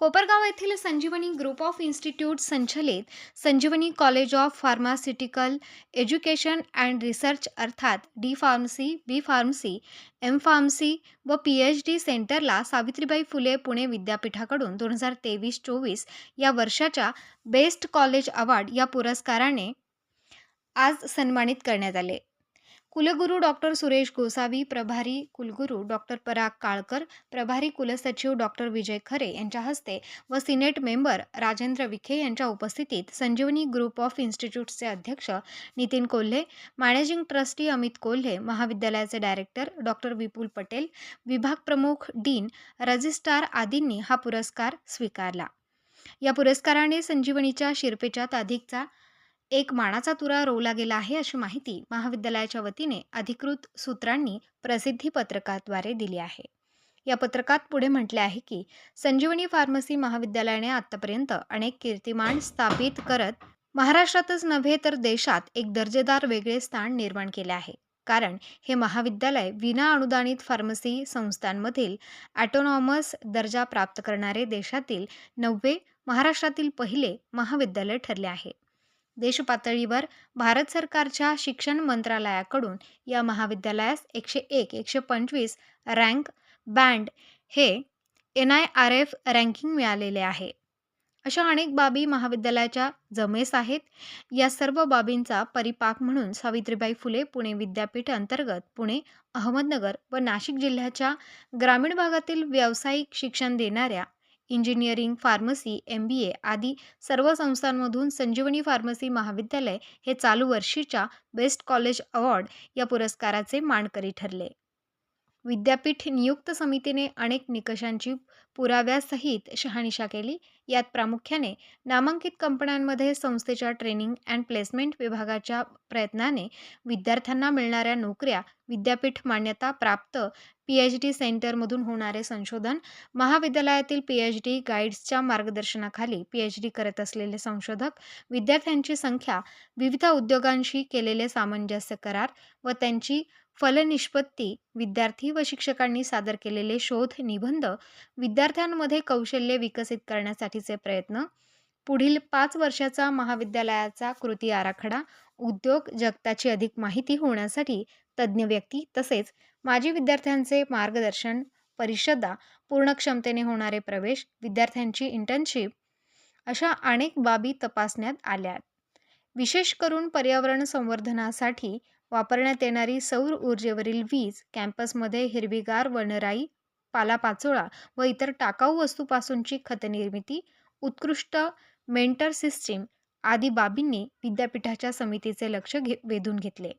कोपरगाव येथील संजीवनी group of institute संचलित Sanjivani college of pharmaceutical education and research अर्थात D pharmacy B pharmacy M pharmacy व P H D सेंटरला सावित्रीबाई फुले पुणे विद्यापीठाकडून दोन हजार तेवीस चोवीस या वर्षाच्या बेस्ट कॉलेज अवॉर्ड या पुरस्काराने आज सन्मानित करण्यात आले. कुलगुरू डॉक्टर सुरेश गोसावी प्रभारी कुलगुरू डॉक्टर पराग काळकर प्रभारी कुलसचिव डॉक्टर विजय खरे यांच्या हस्ते व सिनेट मेंबर राजेंद्र विखे यांच्या उपस्थितीत संजीवनी ग्रुप ऑफ इन्स्टिट्यूटचे अध्यक्ष नितीन कोल्हे मॅनेजिंग ट्रस्टी अमित कोल्हे महाविद्यालयाचे डायरेक्टर डॉक्टर विपुल पटेल विभाग प्रमुख डीन रजिस्ट्रार आदींनी हा पुरस्कार स्वीकारला. या पुरस्काराने संजीवनीच्या शिरपेच्यात अधिकचा एक मानाचा तुरा रोवला गेला आहे अशी माहिती महाविद्यालयाच्या वतीने अधिकृत सूत्रांनी प्रसिद्धी पत्रकाद्वारे दिली आहे. या पत्रकात पुढे म्हटले आहे की संजीवनी फार्मसी महाविद्यालयाने आतापर्यंत अनेक कीर्तिमान स्थापित करत महाराष्ट्रातच नव्हे तर देशात एक दर्जेदार वेगळे स्थान निर्माण केले आहे. कारण हे महाविद्यालय विना अनुदानित फार्मसी संस्थांमधील ॲटोनॉमस दर्जा प्राप्त करणारे देशातील नववे महाराष्ट्रातील पहिले महाविद्यालय ठरले आहे. देशपातळीवर भारत सरकारच्या शिक्षण मंत्रालयाकडून या महाविद्यालयास एकशे एक एकशे पंचवीस रँक बँड हे N I R F ranking मिळालेले आहे. अशा अनेक बाबी महाविद्यालयाच्या जमेस आहेत. या सर्व बाबींचा परिपाक म्हणून सावित्रीबाई फुले पुणे विद्यापीठ अंतर्गत पुणे अहमदनगर व नाशिक जिल्ह्याच्या ग्रामीण भागातील व्यावसायिक शिक्षण देणाऱ्या engineering pharmacy M B A आदी सर्व संस्थांमधून संजीवनी फार्मसी महाविद्यालय हे चालू वर्षीच्या बेस्ट कॉलेज अवॉर्ड या पुरस्काराचे मानकरी ठरले. विद्यापीठ नियुक्त समितीने अनेक निकषांची पुराव्यासहित शहानिशा केली. यात प्रामुख्याने नामांकित कंपन्यांमध्ये संस्थेच्या ट्रेनिंग अँड प्लेसमेंट विभागाच्या प्रयत्नाने विद्यार्थ्यांना मिळणाऱ्या नोकऱ्या विद्यापीठ मान्यता प्राप्त पी एच डी सेंटरमधून होणारे संशोधन महाविद्यालयातील पी एच डी गाईड्सच्या मार्गदर्शनाखाली पी एच डी करत असलेले संशोधक विद्यार्थ्यांची संख्या विविध उद्योगांशी केलेले सामंजस्य करार व त्यांची फलनिष्पत्ती विद्यार्थी व शिक्षकांनी सादर केलेले शोध निबंध विद्यार्थ्यांमध्ये कौशल्य विकसित करण्यासाठीचे प्रयत्न पुढील पाच वर्षाचा महाविद्यालयाचा कृती आराखडा उद्योग जगताची अधिक माहिती होण्यासाठी तज्ज्ञ व्यक्ती तसेच माजी विद्यार्थ्यांचे मार्गदर्शन परिषदा पूर्ण क्षमतेने होणारे प्रवेश विद्यार्थ्यांची इंटर्नशिप अशा अनेक बाबी तपासण्यात आल्या विशेष करून पर्यावरण संवर्धनासाठी वापरण्यात येणारी सौर ऊर्जेवरील वीज कॅम्पसमध्ये हिरवीगार वनराई पालापाचोळा व इतर टाकाऊ वस्तूपासूनची खतनिर्मिती उत्कृष्ट मेंटर सिस्टीम आदी बाबींनी विद्यापीठाच्या समितीचे लक्ष घे वेधून घेतले.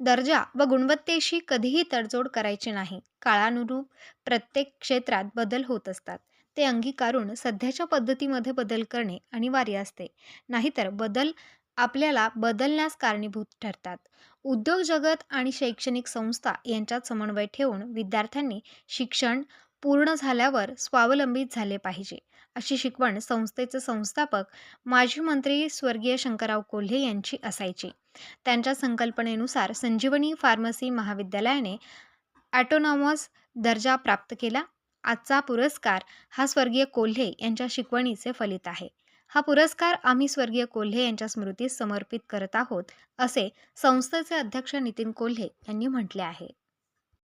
दर्जा व गुणवत्तेशी कधीही तडजोड करायची नाही. काळानुरूप प्रत्येक क्षेत्रात बदल होत असतात. ते अंगीकारून सध्याच्या पद्धतीमध्ये बदल करणे अनिवार्य असते. नाहीतर बदल आपल्याला बदलण्यास कारणीभूत ठरतात. उद्योग जगत आणि शैक्षणिक संस्था यांच्यात समन्वय ठेवून विद्यार्थ्यांनी शिक्षण पूर्ण झाल्यावर स्वावलंबित झाले पाहिजे. अशी शिकवण संस्थेचे संस्थापक माजी मंत्री स्वर्गीय शंकरराव कोल्हे यांची असायची. त्यांच्या संकल्पनेनुसार संजीवनी फार्मसी महाविद्यालयाने ॲटोनॉमस दर्जा प्राप्त केला. आजचा पुरस्कार हा स्वर्गीय कोल्हे यांच्या शिकवणीचे फलित आहे. हा पुरस्कार आम्ही स्वर्गीय कोल्हे यांच्या स्मृतीस समर्पित करत आहोत असे संस्थेचे अध्यक्ष नितीन कोल्हे यांनी म्हटले आहे.